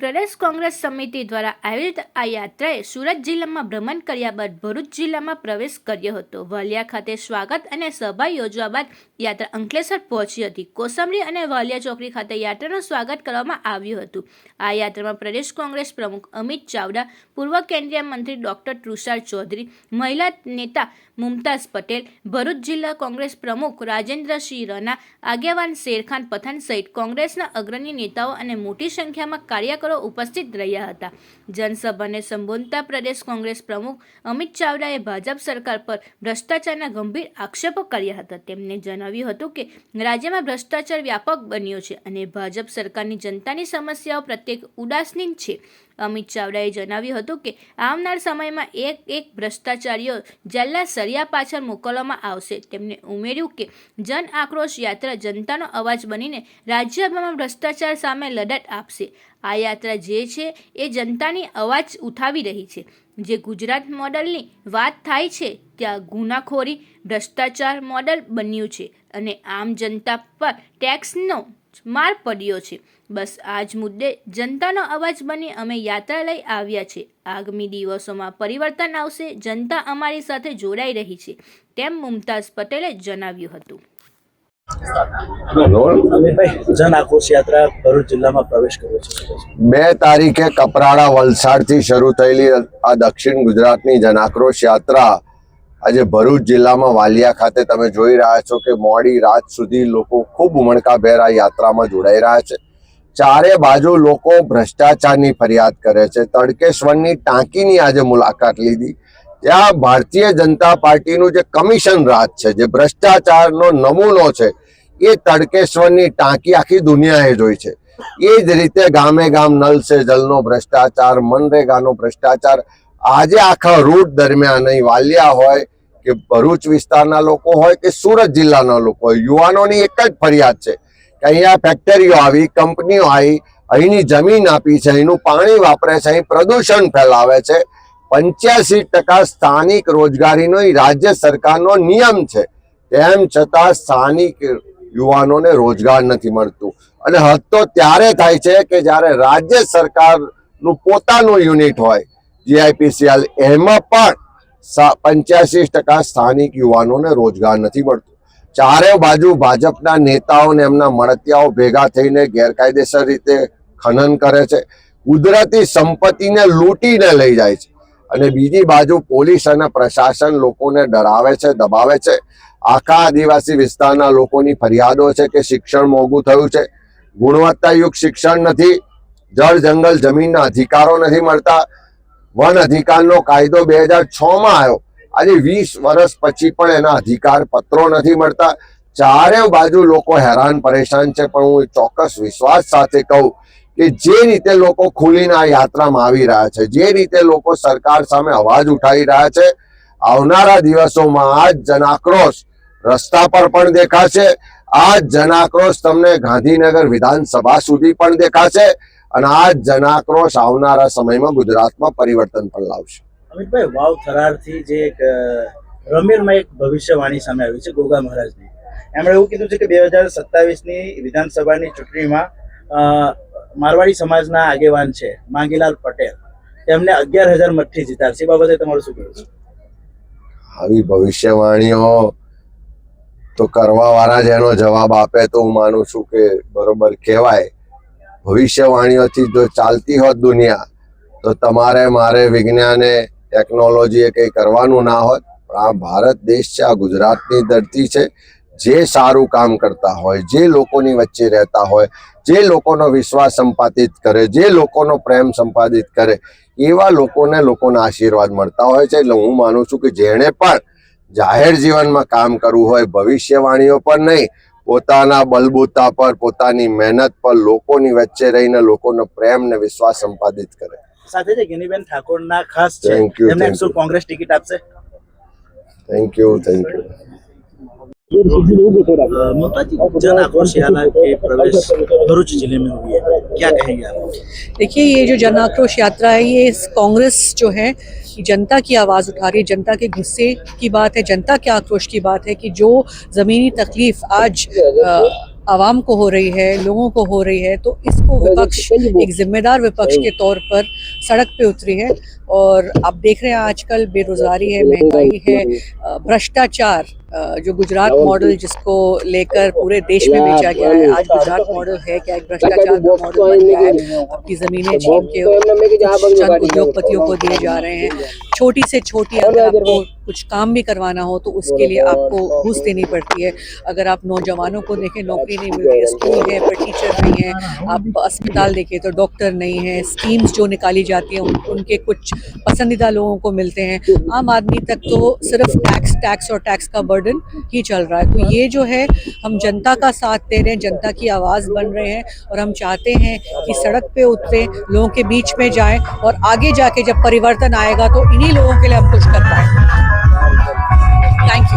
પ્રદેશ કોંગ્રેસ સમિતિ દ્વારા આયોજિત આ યાત્રાએ સુરત જિલ્લામાં ભ્રમણ કર્યા બાદ ભરૂચ જિલ્લામાં પ્રવેશ કર્યો હતો. વાલિયા ખાતે સ્વાગત અને સભા યોજવા બાદ યાત્રા અંકલેશ્વર પહોંચી હતી. કોસંબરી અને વાલિયા ચોકડી ખાતે યાત્રાનું સ્વાગત કરવામાં આવ્યું હતું. આ યાત્રામાં પ્રદેશ કોંગ્રેસ પ્રમુખ અમિત ચાવડા, પૂર્વ કેન્દ્રીય મંત્રી ડોક્ટર તુષાર ચૌધરી, મહિલા નેતા મુમતાઝ પટેલ, ભરૂચ જિલ્લા કોંગ્રેસ પ્રમુખ રાજેન્દ્રસિંહ રના આગેવાન શેરખાન પઠાણ સહિત કોંગ્રેસના અગ્રણી નેતાઓ અને મોટી સંખ્યામાં કાર્યકરો ઉપસ્થિત રહ્યા હતા. જનસભાને સંબોધતા પ્રદેશ કોંગ્રેસ પ્રમુખ અમિત ચાવડાએ ભાજપ સરકાર પર ભ્રષ્ટાચારના ગંભીર આક્ષેપો કર્યા હતા. તેમણે જણાવ્યું હતું કે રાજ્યમાં ભ્રષ્ટાચાર વ્યાપક બન્યો છે અને ભાજપ સરકારની જનતાની સમસ્યાઓ પ્રત્યેક ઉદાસીન છે. અમિત ચાવડાએ જણાવ્યું હતું કે આવનાર સમયમાં એક એક ભ્રષ્ટાચારીઓ જેલના સરિયા પાછળ મોકલવામાં આવશે. તેમણે ઉમેર્યું કે જન આક્રોશ યાત્રા જનતાનો અવાજ બનીને રાજ્યભરમાં ભ્રષ્ટાચાર સામે લડત આપશે. આ યાત્રા જે છે એ જનતાની અવાજ ઉઠાવી રહી છે. જે ગુજરાત મોડલની વાત થાય છે ત્યાં ગુનાખોરી, ભ્રષ્ટાચાર મોડલ બન્યું છે અને આમ જનતા પર ટેક્સનો માર પડ્યો છે. બસ આ જ મુદ્દે જનતાનો અવાજ બની અમે યાત્રા લઈ આવ્યા છે આગામી દિવસોમાં પરિવર્તન આવશે જનતા અમારી સાથે જોડાઈ રહી છે તેમ મુમતાઝ પટેલે જણાવ્યું હતું. જન આક્રોશ યાત્રા ભરૂચ જિલ્લામાં પ્રવેશ કર્યો છે. બે તારીખે કપરાડા વલસાડથી શરૂ થયેલી આ દક્ષિણ ગુજરાતની જનાક્રોશ યાત્રા આજે ભરૂચ જિલ્લામાં વાલિયા ખાતે તમે જોઈ રહ્યા છો કે મોડી રાત સુધી લોકો ખૂબ ઉમળકાભેર આ યાત્રામાં જોડાઈ રહ્યા છે. ચારે બાજુ લોકો ભ્રષ્ટાચારની ફરિયાદ કરે છે. તડકેશ્વરની ટાંકીની આજે મુલાકાત લીધી. ત્યાં ભારતીય જનતા પાર્ટીનું જે કમિશન રાજ છે, જે ભ્રષ્ટાચારનો નમૂનો છે, એ તડકેશ્વરની ટાંકી આખી દુનિયાએ જોઈ છે. એ જ રીતે ગામે ગામ નલ સે જલનો ભ્રષ્ટાચાર, મનરેગાનો ભ્રષ્ટાચાર, આજે આખા રૂટ દરમિયાન અહીં વાલિયા હોય કે ભરૂચ વિસ્તારના લોકો હોય કે સુરત જિલ્લાના લોકો હોય, યુવાનોની એક જ ફરિયાદ છે કે અહીંયા ફેક્ટરીઓ આવી, કંપનીઓ આવી, અહીંની જમીન આપી છે, અહીંનું પાણી વાપરે છે, અહીં પ્રદૂષણ ફેલાવે છે. પંચ્યાસી ટકા સ્થાનિક રોજગારીનો રાજ્ય સરકારનો નિયમ છે. તેમ છતાં સ્થાનિક યુવાનોને રોજગાર નથી મળતું. અને હદ તો ત્યારે થાય છે કે જ્યારે રાજ્ય સરકારનું પોતાનું યુનિટ હોય, જીઆઈપીસીએલ, એમાં પણ પંચ્યાસી ટકા સ્થાનિક યુવાનોને રોજગાર નથી મળતું. ચારે બાજુ ભાજપના નેતાઓ ને એમના મળતિયાઓ ભેગા થઈને ગેરકાયદેસર રીતે ખનન કરે છે. કુદરતી સંપત્તિને લૂંટીને લઈ જાય છે. અને બીજી બાજુ પોલીસ અને પ્રશાસન લોકોને ડરાવે છે, દબાવે છે. આખા આદિવાસી વિસ્તારના લોકોની ફરિયાદો છે કે શિક્ષણ મોંઘું થયું છે. ગુણવત્તાયુક્ત શિક્ષણ નથી. જળ જંગલ જમીનના અધિકારો નથી મળતા. વન અધિકારનો કાયદો બે હજાર છ માં આવ્યો. આજે વીસ વર્ષ પછી પણ એના અધિકાર પત્રો નથી મળતા. ચારે બાજુ લોકો હેરાન પરેશાન છે, પણ હું ચોક્કસ વિશ્વાસ સાથે કહું કે જે રીતે લોકો ખુલીને આ યાત્રામાં આવી રહ્યા છે, જે રીતે લોકો સરકાર સામે અવાજ ઉઠાવી રહ્યા છે, આવનારા દિવસોમાં આ જનાક્રોશ રસ્તા પર પણ દેખાશે, આ જનાક્રોશ તમને ગાંધીનગર વિધાનસભા સુધી પણ દેખાશે અને આ જનાક્રોશ આવનારા સમયમાં ગુજરાતમાં પરિવર્તન પણ લાવશે. અમિતભાઈ વાવ થરારથી જે એક રમીરમાં એક ભવિષ્યવાણી સામે આવી છે ગોગા મહારાજની. એમણે એવું કીધું છે કે બે હજાર સત્તાવીસની વિધાનસભાની ચૂંટણીમાં મારવાડી સમાજના આગેવાન છે માંગીલાલ પટેલ. તેમને અગિયાર હજાર મતથી જીતાડશે એ બાબતે તમારું શું કહેવું છે? આવી ભવિષ્યવાણીઓ તો કરવા વાળા જ એનો જવાબ આપે તો હું માનું છું કે બરોબર કહેવાય. ભવિષ્યવાણીઓથી જો ચાલતી હોત દુનિયા, તો તમારે મારે વિજ્ઞાને, ટેકનોલોજીએ કંઈ કરવાનું ના હોત. આ ભારત દેશ છે, આ ગુજરાતની ધરતી છે. જે સારું કામ કરતા હોય, જે લોકોની વચ્ચે રહેતા હોય, જે લોકોનો વિશ્વાસ સંપાદિત કરે, જે લોકોનો પ્રેમ સંપાદિત કરે, એવા લોકોને લોકોના આશીર્વાદ મળતા હોય છે. એટલે હું માનું છું કે જેણે પણ જાહેર જીવનમાં કામ કરવું હોય, ભવિષ્યવાણીઓ પર નહીં પોતાના બલબૂતા પર પોતાની મહેનત પર લોકોની વચ્ચે રહીને લોકોનો પ્રેમ ને વિશ્વાસ સંપાદિત કરે. સાથે જે ગિનીબેન ઠાકોરના ખાસ છે. એમને કોંગ્રેસ ટિકિટ આપશે? Thank you thank you Jan Aakrosh Yatra के प्रवेश भरूच ज़िले में हुई है? क्या कहेंगे आप? देखिए ये जो जन आक्रोश यात्रा है ये कांग्रेस जो है जनता की आवाज़ उठा रही है जनता के गुस्से की बात है जनता के आक्रोश की बात है कि जो ज़मीनी तकलीफ़ आज अ, आवाम को हो रही है लोगों को हो रही है तो इसको विपक्ष एक जिम्मेदार विपक्ष के तौर पर सड़क पे उतरी है। और आप देख रहे हैं आजकल बेरोजगारी है महँगाई है भ्रष्टाचार जो गुजरात मॉडल जिसको लेकर पूरे देश में बेचा गया है। आज गुजरात मॉडल है क्या एक भ्रष्टाचार का मॉडल बन गया है। अपनी जमीनें छीन के चंद उद्योगपतियों को दिए जा रहे हैं। छोटी से छोटी अगर आपको कुछ काम भी करवाना हो तो उसके लिए आपको घूस देनी पड़ती है। अगर आप नौजवानों को देखें नौकरी नहीं मिल रही है स्कूल है पर टीचर नहीं है आप अस्पताल देखें तो डॉक्टर नहीं है स्कीम्स जो निकाली जाती हैं उन, उनके कुछ पसंदीदा लोगों को मिलते हैं। आम आदमी तक तो सिर्फ़ टैक्स टैक्स और टैक्स का बर्डन ही चल रहा है। तो ये जो है, हम जनता का साथ दे रहे हैं, जनता की आवाज़ बन रहे हैं और हम चाहते हैं कि सड़क पे उतरे, लोगों के बीच में जाएँ और आगे जाके जब परिवर्तन आएगा तो इन्हीं लोगों के लिए हम कुछ कर पाएँ